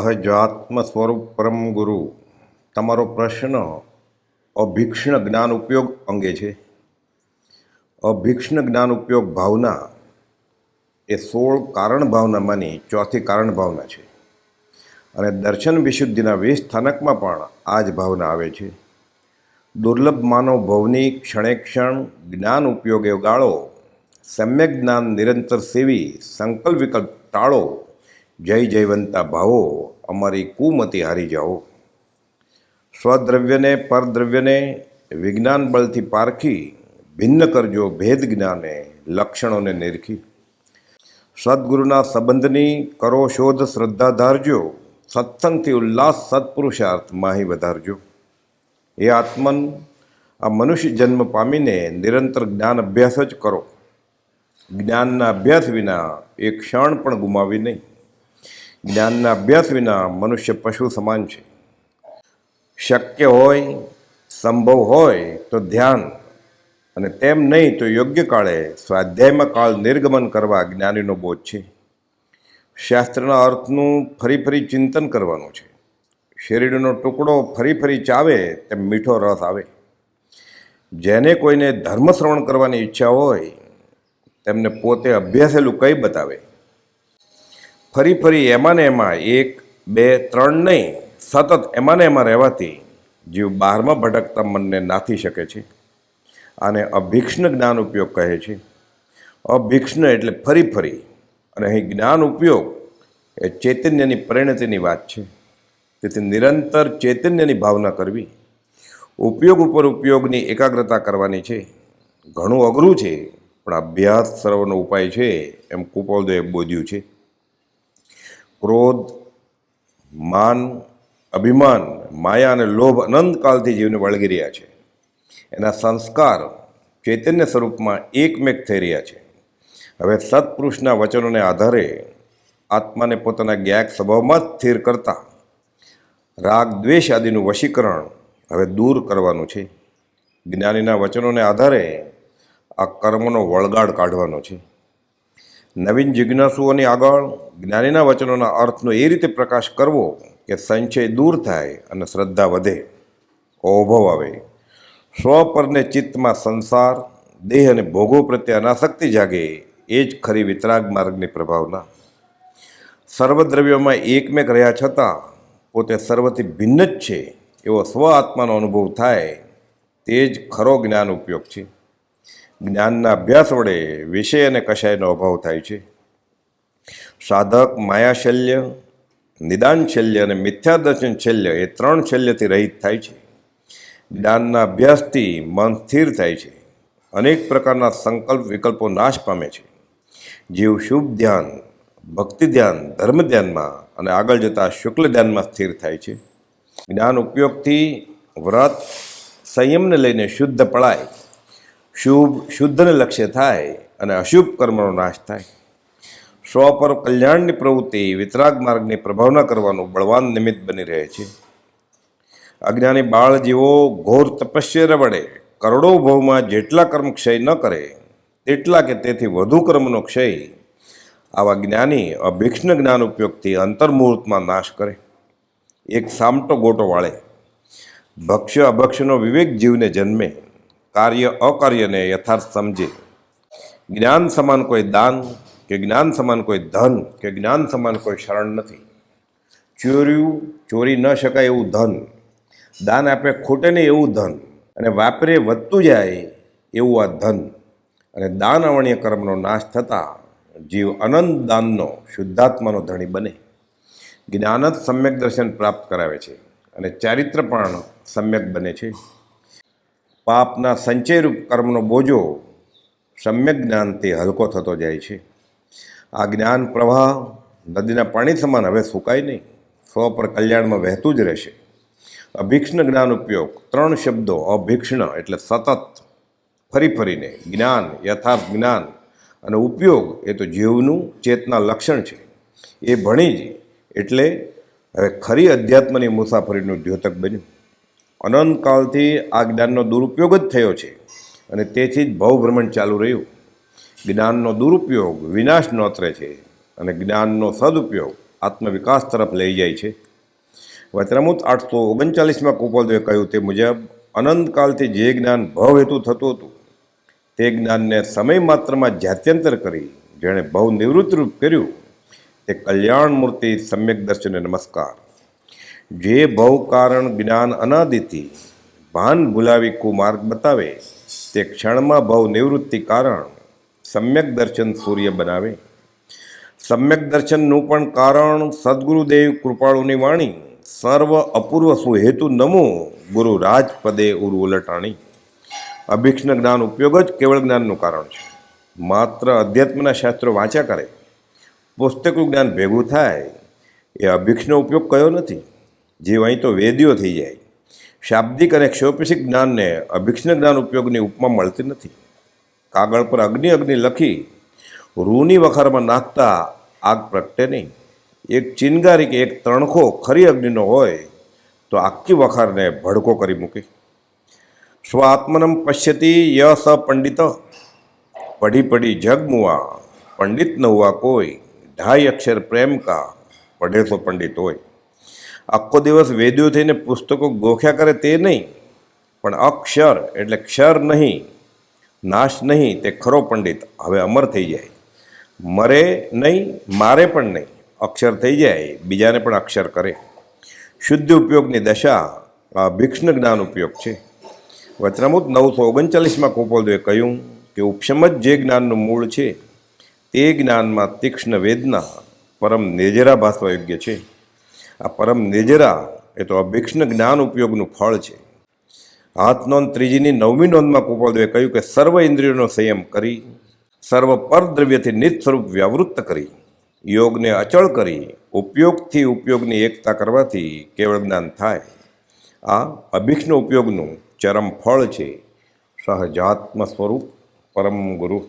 સહજાત્મ સ્વરૂપ પરમ ગુરુ, તમારો પ્રશ્ન અભિક્ષણ જ્ઞાન ઉપયોગ અંગે છે. અભિક્ષણ જ્ઞાન ઉપયોગ ભાવના એ સોળ કારણ ભાવનામાંની ચોથી કારણ ભાવના છે. અને દર્શન વિશુદ્ધિના વીસ સ્થાનકમાં પણ આ જ ભાવના આવે છે. દુર્લભ માનવ ભવની ક્ષણે ક્ષણ જ્ઞાન ઉપયોગે ગાળો, સમ્યક જ્ઞાન નિરંતર સેવી, સંકલ્પ વિકલ્પ ટાળો જય જયવંતા ભાવો, અમારી કુમતી હારી જાઓ. સ્વદ્રવ્યને, પરદ્રવ્યને વિજ્ઞાન બળથી પારખી, ભિન્ન કરજો ભેદ જ્ઞાને, લક્ષણોને નિરખી. સદગુરુના સંબંધની કરો શોધ શ્રદ્ધા ધારજો, સત્સંગથી ઉલ્લાસ સત્પુરુષાર્થ માહી વધારજો. એ આત્મન, આ મનુષ્ય જન્મ પામીને નિરંતર જ્ઞાન અભ્યાસ જ કરો. જ્ઞાનના અભ્યાસ વિના એક ક્ષણ પણ ગુમાવી નહીં. જ્ઞાનના અભ્યાસ વિના મનુષ્ય પશુ સમાન છે. શક્ય હોય, સંભવ હોય તો ધ્યાન અને તેમ નહીં તો યોગ્ય કાળે સ્વાધ્યાયમાં કાળ નિર્ગમન કરવા જ્ઞાનીનો બોધ છે. શાસ્ત્રના અર્થનું ફરી ફરી ચિંતન કરવાનું છે. શેરડીનો ટુકડો ફરી ફરી ચાવે તેમ મીઠો રસ આવે. જેને કોઈને ધર્મ શ્રવણ કરવાની ઈચ્છા હોય, તેમને પોતે અભ્યાસેલું કંઈ બતાવે. ફરી ફરી એમાં ને એમાં એક, બે, ત્રણ નહીં, સતત એમાં ને એમાં રહેવાથી જીવ બહારમાં ભટકતા મનને નાથી શકે છે. આને અભિક્ષ્ણ જ્ઞાન ઉપયોગ કહે છે. અભિક્ષ્ણ એટલે ફરી ફરી, અને અહીં જ્ઞાન ઉપયોગ એ ચૈતન્યની પરિણતિની વાત છે. તેથી નિરંતર ચૈતન્યની ભાવના કરવી. ઉપયોગ ઉપર ઉપયોગની એકાગ્રતા કરવાની છે. ઘણું અઘરું છે, પણ અભ્યાસ સર્વનો ઉપાય છે, એમ કુપોલદેવે બોધ્યું છે. ક્રોધ, માન, અભિમાન, માયા અને લોભ અનંતકાલથી જીવને વળગી રહ્યા છે. એના સંસ્કાર ચૈતન્ય સ્વરૂપમાં એકમેક થઈ રહ્યા છે. હવે સત્પુરુષના વચનોને આધારે આત્માને પોતાના જ્ઞાક સ્વભાવમાં સ્થિર કરતા રાગ, દ્વેષ આદિનું વશીકરણ હવે દૂર કરવાનું છે. જ્ઞાનીના વચનોને આધારે આ કર્મનો વળગાડ કાઢવાનો છે. નવીન જિજ્ઞાસુઓની આગળ જ્ઞાનીના વચનોના અર્થનો એ રીતે પ્રકાશ કરવો કે સંચય દૂર થાય અને શ્રદ્ધા વધે ઓભવ આવે. સ્વ પરને ચિત્તમાં સંસાર, દેહ અને ભોગો પ્રત્યે અનાસક્તિ જાગે, એ જ ખરી વિતરાગ માર્ગની પ્રભાવના. સર્વદ્રવ્યોમાં એકમેક રહ્યા છતાં પોતે સર્વથી ભિન્ન જ છે, એવો સ્વ આત્માનો અનુભવ થાય, તે જ ખરો જ્ઞાન ઉપયોગ છે. જ્ઞાનના અભ્યાસ વડે વિષય અને કશાયનો અભાવ થાય છે. સાધક, માયાશલ્ય નિદાન શલ્ય અને મિથ્યાદર્શન શલ્ય એ ત્રણ શલ્યથી રહિત થાય છે. જ્ઞાનના અભ્યાસથી મન સ્થિર થાય છે. અનેક પ્રકારના સંકલ્પ વિકલ્પો નાશ પામે છે. જીવ શુભ ધ્યાન, ભક્તિ ધ્યાન, ધર્મ ધ્યાનમાં અને આગળ જતાં શુક્લ ધ્યાનમાં સ્થિર થાય છે. જ્ઞાન ઉપયોગથી વ્રત, સંયમને લઈને શુદ્ધ પળાય, શુભ શુદ્ધને લક્ષ્ય થાય અને અશુભ કર્મનો નાશ થાય. સ્વ પર કલ્યાણની પ્રવૃત્તિ, વિતરાગ માર્ગની પ્રભાવના કરવાનું બળવાન નિમિત્ત બની રહે છે. અજ્ઞાની બાળ જેવો ઘોર તપસ્યા વડે કરોડો ભાવમાં જેટલા કર્મ ક્ષય ન કરે, તેટલા કે તેથી વધુ કર્મનો ક્ષય. આવા જ્ઞાની અભિક્ષણ જ્ઞાન ઉપયોગથી અંતર્મુહૂર્તમાં નાશ કરે. એક સામટો ગોટો વાળે. ભક્ષ્ય અભક્ષ્યનો વિવેક જીવને જન્મે. કાર્ય અકાર્યને યથાર્થ સમજે. જ્ઞાન સમાન કોઈ દાન કે જ્ઞાન સમાન કોઈ ધન કે જ્ઞાન સમાન કોઈ શરણ નથી. ચોર્યું, ચોરી ન શકાય એવું ધન. દાન આપે ખોટે નહીં એવું ધન. અને વાપરે વધતું જાય એવું આ ધન. અને દાન અવણીય કર્મનો નાશ થતાં જીવ અનંત દાનનો, શુદ્ધાત્માનો ધણી બને. જ્ઞાન જ સમ્યક દર્શન પ્રાપ્ત કરાવે છે. અને ચારિત્ર પણ સમ્યક બને છે. પાપના સંચયરૂપ કર્મનો બોજો સમ્યક જ્ઞાનથી હલકો થતો જાય છે. આ જ્ઞાન પ્રવાહ નદીના પાણી સમાન હવે સુકાય નહીં. સ્વ પર કલ્યાણમાં વહેતું જ રહેશે. અભિક્ષણ જ્ઞાન ઉપયોગ ત્રણ શબ્દો અભિક્ષણ એટલે સતત. ફરી ફરીને જ્ઞાન, યથાર્થ જ્ઞાન અને ઉપયોગ એ તો જીવનું ચેતના લક્ષણ છે. એ ભણી જ એટલે હવે ખરી અધ્યાત્મની મુસાફરીનું દ્યોતક બન્યું. અનંતકાળથી આ જ્ઞાનનો દુરુપયોગ જ થયો છે અને તેથી જ ભવભ્રમણ ચાલુ રહ્યું. જ્ઞાનનો દુરુપયોગ, વિનાશ નોતરે છે અને જ્ઞાનનો સદુપયોગ આત્મવિકાસ તરફ લઈ જાય છે. વચરામૂત આઠસો ઓગણચાલીસમાં કુપોલદેવે કહ્યું તે મુજબ અનંતકાલથી જે જ્ઞાન ભવ હેતુ થતું હતું, તે જ્ઞાનને સમય માત્રમાં જાત્યંતર કરી, જેણે બહુ નિવૃત્તરૂપ કર્યું, તે કલ્યાણ મૂર્તિ સમ્યક દર્શને નમસ્કાર. જે ભવ કારણ જ્ઞાન અનાદિથી ભાન ભૂલાવી કુમાર્ગ બતાવે, તે ક્ષણમાં ભવ નિવૃત્તિ કારણ સમ્યક દર્શન સૂર્ય બનાવે. સમ્યક દર્શનનું પણ કારણ સદગુરુદેવ કૃપાળુની વાણી. સર્વ અપૂર્વ સુહેતુ નમો ગુરુ રાજપદે ઉલટાણી અભિક્ષણ જ્ઞાન ઉપયોગ જ કેવળ જ્ઞાનનું કારણ છે. માત્ર અધ્યાત્મના શાસ્ત્રો વાંચ્યા કરે. પુસ્તકનું જ્ઞાન ભેગું થાય. એ અભિક્ષનો ઉપયોગ કયો નથી? જે અહીં તો વેદીઓ થઈ જાય. શાબ્દિક અને ક્ષોપેશિક જ્ઞાનને અભિક્ષણ જ્ઞાન ઉપયોગની ઉપમા મળતી નથી. કાગળ પર અગ્નિ અગ્નિ લખી રૂની વખારમાં નાખતા આગ પ્રગટે નહીં. એક ચિનગારી કે એક તણખો ખરી અગ્નિનો હોય તો આખી વખારને ભડકો કરી મૂકે. સ્વાત્મનમ પશ્યતિ ય સ પંડિત. પઢી પઢી જગમુઆ પંડિત ન હુઆ કોઈ. ઢાઈ અક્ષર પ્રેમ કા, પઢે તો પંડિત હોય. આખો દિવસ વેદ્યો થઈને પુસ્તકો ગોખ્યા કરે તે નહીં. પણ અક્ષર એટલે ક્ષર નહીં. નાશ નહીં, તે ખરો પંડિત. હવે અમર થઈ જાય. મરે નહીં, મારે પણ નહીં. અક્ષર થઈ જાય, બીજાને પણ અક્ષર કરે. શુદ્ધ ઉપયોગની દશા આ ભિક્ષણ જ્ઞાન ઉપયોગ છે. વચનામૃત નવસો ઓગણચાલીસમાં કોપોલદેવે કહ્યું કે ઉપશમ જ જે જ્ઞાનનું મૂળ છે, તે જ્ઞાનમાં તીક્ષ્ણ વેદના પરમ નેજરા ભાસવા યોગ્ય છે. આ પરમ નેજરા એ તો અભિક્ષણ જ્ઞાન ઉપયોગનું ફળ છે. હાથ નોંધ ત્રીજીની નવમી નોંધમાં કુપોલદેવે કહ્યું કે સર્વ ઇન્દ્રિયોનો સંયમ કરી, સર્વ પરદ્રવ્યથી નિત સ્વરૂપ વ્યાવૃત્ત કરી, યોગને અચળ કરી, ઉપયોગથી ઉપયોગની એકતા કરવાથી કેવળ જ્ઞાન થાય. આ અભિક્ષણ ઉપયોગનું ચરમ ફળ છે. સહજાત્મ સ્વરૂપ પરમ ગુરુ.